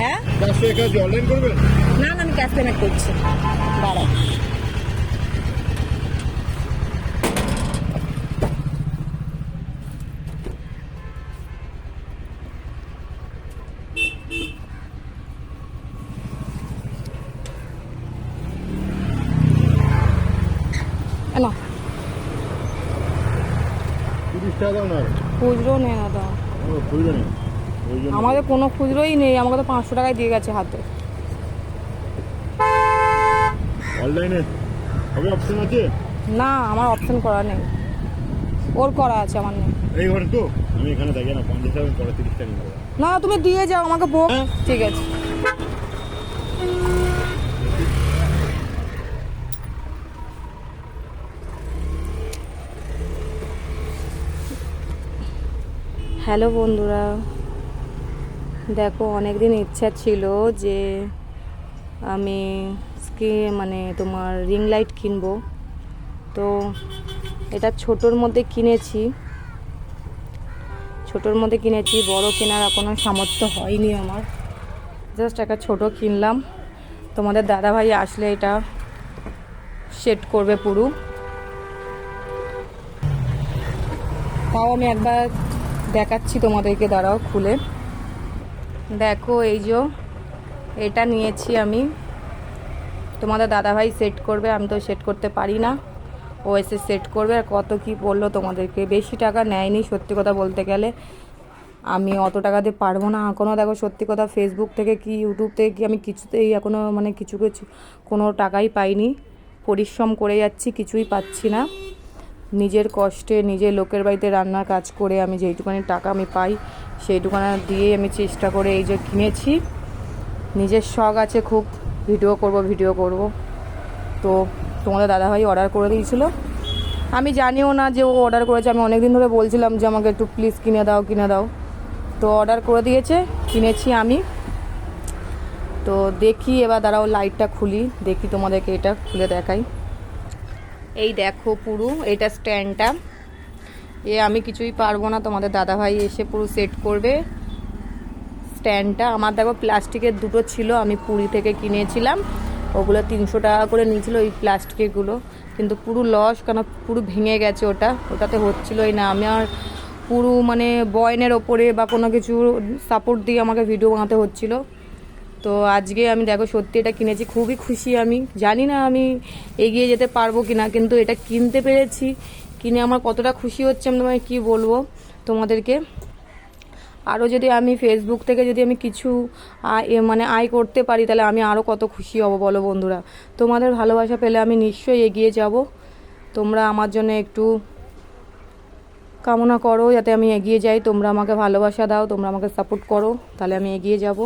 হ্যাঁ? অনলাইন করবেন না না আমি ক্যাশ পেমেন্ট করছি। দাঁড়াও। না খুচরো নেই না। দাও আমার খুঁজবে না ওই জন্য আমাদের কোনো খুচরোই নেই আমাকে তো পাঁচশো টাকায় দিয়ে গেছে হাতে। অনলাইনে হবে অপশন আছে? না আমার অপশন করা নেই। ওর করা আছে আমার নেই। এই ঘরে তো? আমি এখানে থাকি না পঞ্চাশ টাকা পরে তিরিশ টাকা না তুমি দিয়ে যাও আমাকে ভোগ হ্যাঁ। ঠিক আছে। হ্যালো বন্ধুরা। দেখো অনেক দিন ইচ্ছা ছিল যে আমি স্কি মানে তোমার রিং লাইট কিনবো। তো এটা ছোটোর মধ্যে কিনেছি। ছোটোর মধ্যে কিনেছি, বড় কেনার কোনো সামর্থ্য হয়নি আমার। জাস্ট একটা ছোট কিনলাম। তোমাদের দাদাভাই আসলে এটা সেট করবে পুরো। তাও আমি একবার দেখাচ্ছি তোমাদেরকে, দাঁড়াও খুলে। দেখো, এই যে এটা নিয়েছি আমি। তোমাদের দাদাভাই সেট করবে, আমি তো সেট করতে পারি না। ও এসে সেট করবে, আর কত কি বলল তোমাদেরকে? বেশি টাকা নেয়নি, সত্যি কথা বলতে গেলে। আমি অত টাকা দিয়ে পারব না। এখনও দেখো, সত্যি কথা ফেসবুক থেকে কি ইউটিউব থেকে কি, আমি কিছুতেই এখনও মানে কিছু কিছু কোনো টাকাই পাইনি। পরিশ্রম করে যাচ্ছি, কিছুই পাচ্ছি না। নিজের কষ্টে নিজের লোকের বাড়িতে রান্নার কাজ করে আমি যেইটুখানি টাকা আমি পাই সেইটুখানা দিয়ে আমি চেষ্টা করে এই যে কিনেছি। নিজের শখ আছে খুব, ভিডিও করব ভিডিও করব। তো তোমাদের দাদাভাই অর্ডার করে দিয়েছিল। আমি জানিও না যে ও অর্ডার করেছে, আমি অনেক দিন ধরে বলছিলাম যে আমাকে একটু প্লিজ কিনে দাও কিনে দাও। তো অর্ডার করে দিয়েছে, কিনেছি আমি। তো দেখি এবার দাঁড়াও লাইটটা খুলি, দেখি তোমাদেরকে এটা খুলে দেখাই। এই দেখো পুরো, এটা স্ট্যান্ডটা। এ আমি কিছুই পারব না, তোমাদের দাদাভাই এসে পুরো সেট করবে। স্ট্যান্ডটা, আমার দেখো প্লাস্টিকের দুটো ছিল, আমি পুরী থেকে কিনেছিলাম। ওগুলো তিনশো টাকা করে নিয়েছিল ওই প্লাস্টিকেরগুলো কিন্তু পুরো লস কেন পুরো ভেঙে গেছে ওটা। ওটাতে হচ্ছিলোই না। আমি আর পুরো মানে বয়নের ওপরে বা কোনো কিছু সাপোর্ট দিয়ে আমাকে ভিডিও বানাতে হচ্ছিল। তো আজকে আমি দেখো সত্যি এটা কিনেছি, খুবই খুশি আমি। জানি না আমি এগিয়ে যেতে পারব কি না কিন্তু এটা কিনতে পেরেছি। কিনে আমার কতটা খুশি হচ্ছে আমি তোমায় কী বলব তোমাদেরকে। আরও যদি আমি ফেসবুক থেকে যদি আমি কিছু মানে আয় করতে পারি, তাহলে আমি আরও কত খুশি হব বলো বন্ধুরা। তোমাদের ভালোবাসা পেলে আমি নিশ্চয়ই এগিয়ে যাব। তোমরা আমার জন্য একটু কামনা করো, যাতে আমি এগিয়ে যাই। তোমরা আমাকে ভালোবাসা দাও, তোমরা আমাকে সাপোর্ট করো। তাহলে আমি এগিয়ে যাব।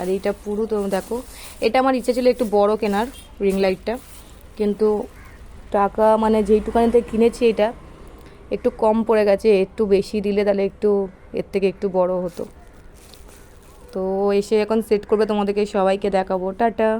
আর এইটা পুরো তো দেখো, এটা আমার ইচ্ছা ছিল একটু বড় কেনার রিং লাইটটা কিন্তু টাকা মানে যেইটুকানিতে কিনেছি এটা, একটু কম পড়ে গেছে। একটু বেশি দিলে তাহলে একটু এর থেকে একটু বড় হতো। তো এসে এখন সেট করবে তোমাদেরকে, সবাইকে দেখাবো। টাটা।